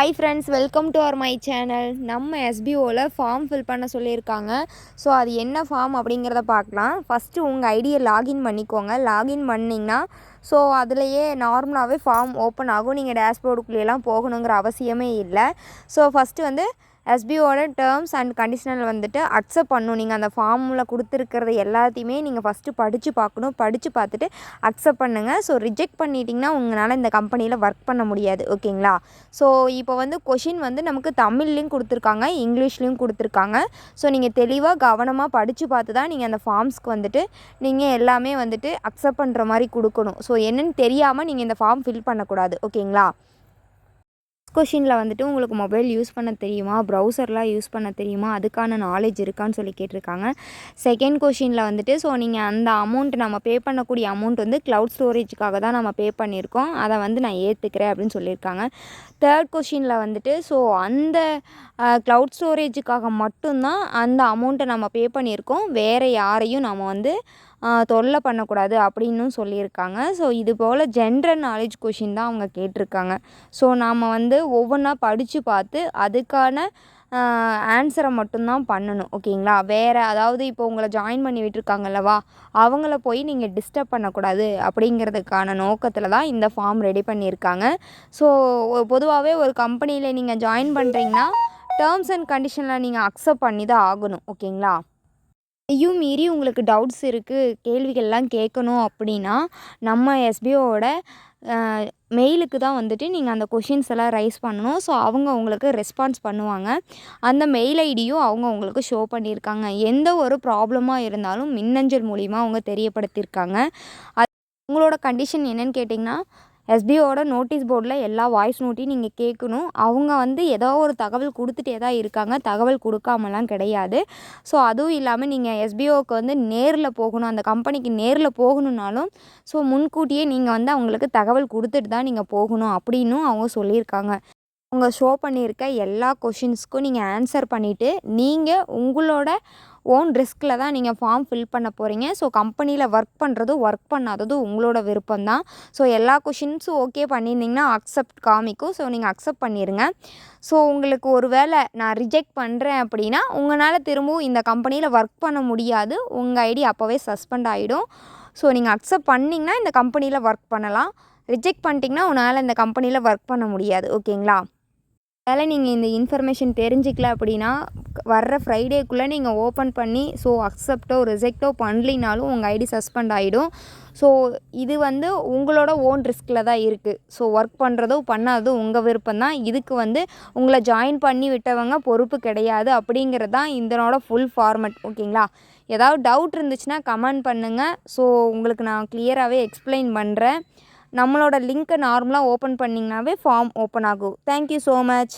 Hi friends welcome to our my channel நம்ம எஸ்பிஓவில் form fill பண்ண சொல்லியிருக்காங்க. ஸோ அது என்ன ஃபார்ம் அப்படிங்கிறத பார்க்கலாம். ஃபஸ்ட்டு உங்கள் ஐடியை லாகின் பண்ணிக்கோங்க. லாகின் பண்ணிங்கன்னா ஸோ அதுலேயே நார்மலாகவே ஃபார்ம் ஓப்பன் ஆகும். நீங்கள் டேஷ்போர்டுக்குள்ளேலாம் போகணுங்கிற அவசியமே இல்லை. ஸோ ஃபஸ்ட்டு வந்து எஸ்பிஓட டேர்ம்ஸ் அண்ட் கண்டிஷனல் வந்துட்டு அக்செப்ட் பண்ணணும் நீங்கள் அந்த ஃபார்மில் கொடுத்துருக்கிறது எல்லாத்தையுமே நீங்கள் ஃபஸ்ட்டு படித்து பார்க்கணும். படித்து பார்த்துட்டு அக்செப்ட் பண்ணுங்கள் ஸோ ரிஜெக்ட் பண்ணிட்டீங்கன்னா உங்களால் இந்த கம்பெனியில் ஒர்க் பண்ண முடியாது. ஓகேங்களா? ஸோ இப்போ வந்து கொஷின் வந்து நமக்கு தமிழ்லேயும் கொடுத்துருக்காங்க இங்கிலீஷ்லேயும் கொடுத்துருக்காங்க. ஸோ நீங்கள் தெளிவாக கவனமாக படித்து பார்த்து தான் நீங்கள் அந்த ஃபார்ம்ஸ்க்கு வந்துட்டு நீங்கள் எல்லாமே வந்துட்டு அக்செப்ட் பண்ணுற மாதிரி கொடுக்கணும். ஸோ என்னென்னு தெரியாமல் நீங்கள் இந்த ஃபார்ம் ஃபில் பண்ணக்கூடாது. ஓகேங்களா? கொஷினில் வந்துட்டு உங்களுக்கு மொபைல் யூஸ் பண்ண தெரியுமா? ப்ரௌசர்லாம் யூஸ் பண்ண தெரியுமா? அதுக்கான நாலேஜ் இருக்கான்னு சொல்லி கேட்டிருக்காங்க. செகண்ட் கொஷினில் வந்துட்டு ஸோ நீங்கள் அந்த அமௌண்ட் நம்ம பே பண்ணக்கூடிய அமௌண்ட் வந்து க்ளவுட் ஸ்டோரேஜுக்காக தான் நம்ம பே பண்ணியிருக்கோம். அதை வந்து நான் ஏற்றுக்கிறேன் அப்படின்னு சொல்லியிருக்காங்க. தேர்ட் கொஷினில் வந்துட்டு ஸோ அந்த க்ளவுட் ஸ்டோரேஜுக்காக மட்டும்தான் அந்த அமௌண்ட்டை நம்ம பே பண்ணியிருக்கோம். வேறு யாரையும் நம்ம வந்து தொல்லை பண்ணக்கூடாது அப்படின்னும் சொல்லியிருக்காங்க. ஸோ இது போல் ஜென்ரல் நாலேஜ் கொஷின் தான் அவங்க கேட்டிருக்காங்க. ஸோ நாம் வந்து ஒவ்வொன்றா படித்து பார்த்து அதுக்கான ஆன்சரை மட்டும்தான் பண்ணணும். ஓகேங்களா வேறு அதாவது இப்போ உங்களை ஜாயின் பண்ணி விட்டுருக்காங்கல்லவா அவங்கள போய் நீங்கள் டிஸ்டர்ப் பண்ணக்கூடாது அப்படிங்கிறதுக்கான நோக்கத்தில் தான் இந்த ஃபார்ம் ரெடி பண்ணியிருக்காங்க. ஸோ பொதுவாகவே ஒரு கம்பெனியில் நீங்கள் ஜாயின் பண்ணுறீங்கன்னா டேர்ம்ஸ் அண்ட் கண்டிஷனில் நீங்கள் அக்செப்ட் பண்ணி தான் ஆகணும். ஓகேங்களா இதையும் மீறி உங்களுக்கு டவுட்ஸ் இருக்குது கேள்விகள்லாம் கேட்கணும் அப்படின்னா நம்ம எஸ்பிஓவோட மெயிலுக்கு தான் வந்துட்டு நீங்கள் அந்த கொஷின்ஸ் எல்லாம் ரைஸ் பண்ணணும். ஸோ அவங்க உங்களுக்கு ரெஸ்பான்ஸ் பண்ணுவாங்க. அந்த மெயில் ஐடியும் அவங்க உங்களுக்கு ஷோ பண்ணியிருக்காங்க. எந்த ஒரு ப்ராப்ளமாக இருந்தாலும் மின்னஞ்சல் மூலிமா அவங்க தெரியப்படுத்தியிருக்காங்க. அது உங்களோட கண்டிஷன் என்னென்னு கேட்டிங்கன்னா எஸ்பிஓட நோட்டீஸ் போர்டில் எல்லா வாய்ஸ் நோட்டையும் நீங்கள் கேட்கணும். அவங்க வந்து ஏதோ ஒரு தகவல் கொடுத்துட்டே தான் இருக்காங்க. தகவல் கொடுக்காமலாம் கிடையாது. ஸோ அதுவும் இல்லாமல் நீங்கள் எஸ்பிஓவுக்கு வந்து நேரில் போகணும். அந்த கம்பெனிக்கு நேரில் போகணுன்னாலும் ஸோ முன்கூட்டியே நீங்கள் வந்து அவங்களுக்கு தகவல் கொடுத்துட்டு தான் நீங்கள் போகணும் அப்படின்னும் அவங்க சொல்லியிருக்காங்க. அவங்க ஷோ பண்ணியிருக்க எல்லா கொஷின்ஸ்க்கும் நீங்கள் ஆன்சர் பண்ணிவிட்டு நீங்கள் உங்களோட ஓன் ரிஸ்கில் தான் நீங்கள் ஃபார்ம் ஃபில் பண்ண போகிறீங்க ஸோ கம்பெனியில் ஒர்க் பண்ணுறதும் ஒர்க் பண்ணாததும் உங்களோட விருப்பம் தான் ஸோ எல்லா கொஷின்ஸும் ஓகே பண்ணியிருந்தீங்கன்னா அக்செப்ட் காமிக்கும். ஸோ நீங்கள் அக்செப்ட் பண்ணிடுங்க ஸோ உங்களுக்கு ஒரு வேளை நான் ரிஜெக்ட் பண்ணுறேன் அப்படின்னா உங்களால் திரும்பவும் இந்த கம்பெனியில் ஒர்க் பண்ண முடியாது. உங்கள் ஐடி அப்போவே சஸ்பெண்ட் ஆகிடும் ஸோ நீங்கள் அக்செப்ட் பண்ணிங்கன்னா இந்த கம்பெனியில் ஒர்க் பண்ணலாம். ரிஜெக்ட் பண்ணிட்டீங்கன்னா உன்னால் இந்த கம்பெனியில் ஒர்க் பண்ண முடியாது. ஓகேங்களா அதனால் நீங்கள் இந்த இன்ஃபர்மேஷன் தெரிஞ்சிக்கல அப்படின்னா வர்ற ஃப்ரைடேக்குள்ளே நீங்கள் ஓப்பன் பண்ணி ஸோ அக்செப்டோ ரிஜெக்டோ பண்ணலினாலும் உங்கள் ஐடி சஸ்பெண்ட் ஆகிடும் ஸோ இது வந்து உங்களோட ஓன் ரிஸ்கில் தான் இருக்குது ஸோ ஒர்க் பண்ணுறதோ பண்ணாததோ உங்கள் விருப்பம் தான். இதுக்கு வந்து உங்களை ஜாயின் பண்ணி விட்டவங்க பொறுப்பு கிடையாது அப்படிங்கிறது தான் இதனோட ஃபுல் ஃபார்மெட் ஓகேங்களா ஏதாவது டவுட் இருந்துச்சுன்னா கமெண்ட் பண்ணுங்கள் ஸோ உங்களுக்கு நான் கிளியராகவே எக்ஸ்பிளைன் பண்ணுறேன் நம்மளோட லிங்க்கை நார்மலாக ஓப்பன் பண்ணிங்கனாவே ஃபார்ம் ஓப்பன் ஆகும். Thank you so much